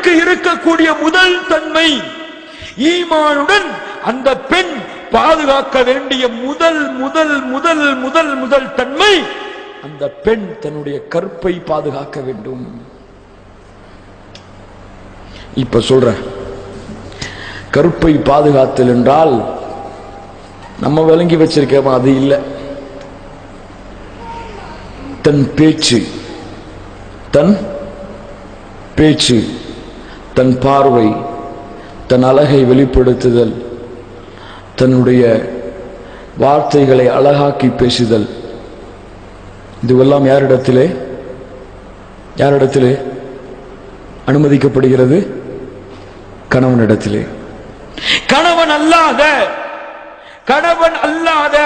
பெண்ணுக்கு இருக்கக்கூடிய முதல் தன்மை ஈமானுடன் அந்த பெண் பாதுகாக்க வேண்டிய முதல் முதல் முதல் முதல் முதல் தன்மை அந்த பெண் தன்னுடைய கற்பை பாதுகாக்க வேண்டும். இப்ப சொல்ற கருப்பை பாதுகாத்தல் என்றால் நம்ம விளங்கி வச்சிருக்கோமா அது இல்லை. தன் பேச்சு தன் பேச்சு. தன் பார்வை தன் அழகை வெளிப்படுத்துதல் தன்னுடைய வார்த்தைகளை அழகாக்கி பேசுதல். இதுவெல்லாம் யாரிடத்திலே? யாரிடத்திலே அனுமதிக்கப்படுகிறது? கணவனிடத்திலே. கணவன் அல்லாத கணவன் அல்லாத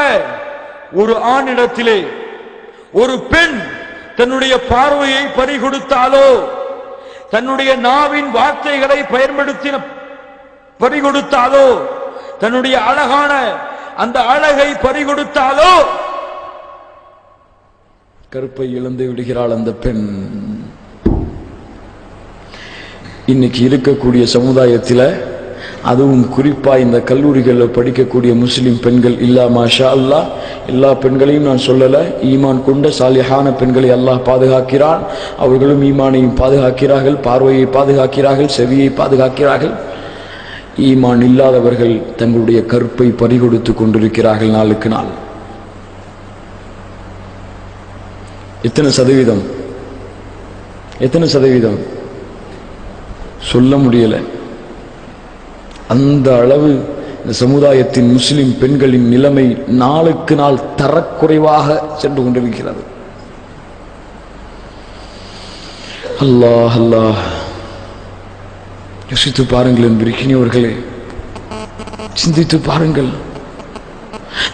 ஒரு ஆணிடத்திலே ஒரு பெண் தன்னுடைய பார்வையை பறிகொடுத்தாலோ தன்னுடைய நாவின் வார்த்தைகளை பயன்படுத்தின பறிகொடுத்தாலோ தன்னுடைய அழகான அந்த அழகை பறிகொடுத்தாலோ கருப்பை இழந்து விடுகிறாள் அந்த பெண். இன்னைக்கு இருக்கக்கூடிய சமுதாயத்தில் அதுவும் குறிப்பாக இந்த கல்லூரிகளில் படிக்கக்கூடிய முஸ்லீம் பெண்கள் இல்லா மாஷா அல்லாஹ் எல்லா பெண்களையும் நான் சொல்லலை. ஈமான் கொண்ட சாலிஹான பெண்களை அல்லாஹ் பாதுகாக்கிறான். அவர்களும் ஈமானையும் பாதுகாக்கிறார்கள். பார்வையை பாதுகாக்கிறார்கள். செவியை பாதுகாக்கிறார்கள். ஈமான் இல்லாதவர்கள் தங்களுடைய கற்பை பறிகொடுத்து கொண்டிருக்கிறார்கள் நாளுக்கு நாள். எத்தனை சதவீதம்? எத்தனை சதவீதம்? சொல்ல முடியலை. அந்த அளவு இந்த சமுதாயத்தின் முஸ்லிம் பெண்களின் நிலைமை நாளுக்கு நாள் தரக்குறைவாக சென்று கொண்டிருக்கிறது. அல்லாஹ் அல்லாஹ். யோசித்து பாருங்கள் என்பிருக்கிறவர்களே சிந்தித்து பாருங்கள்.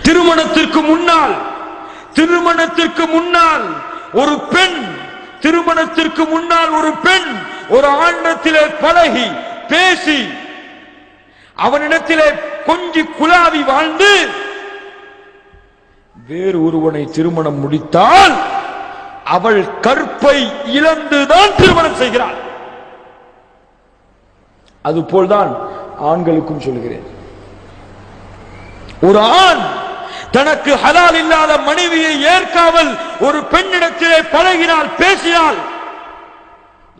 திருமணத்திற்கு முன்னால் திருமணத்திற்கு முன்னால் ஒரு பெண் திருமணத்திற்கு முன்னால் ஒரு பெண் ஒரு ஆண்டத்திலே பழகி பேசி அவனிடத்திலே கொஞ்சி குலாவி வாழ்ந்து வேறு ஒருவனை திருமணம் முடித்தால் அவள் கற்பை இழந்துதான் திருமணம் செய்கிறாள். அதுபோல்தான் ஆண்களுக்கும் சொல்கிறேன் ஒரு ஆண் தனக்கு ஹலால் இல்லாத மனைவியை ஏற்காமல் ஒரு பெண்ணிடத்திலே பழகினால் பேசினால்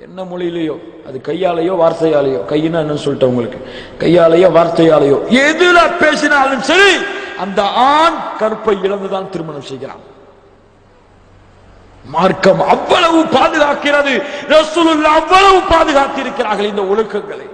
என்ன மொழியிலையோ? அது கையாலேயோ வார்த்தையாலேயோ? கையினா என்ன சொல்லிட்டேன் உங்களுக்கு. கையாலேயோ வார்த்தையாலேயோ? எதுல பேசினாலும் சரி அந்த ஆண் கற்பை இழந்துதான் திருமணம் செய்கிறான். மார்க்கம் அவ்வளவு பாதுகாக்கிறது. ரசூலுல்லாஹ் அவ்வளவு பாதுகாத்திருக்கிறார்கள் இந்த ஒழுக்கங்களை.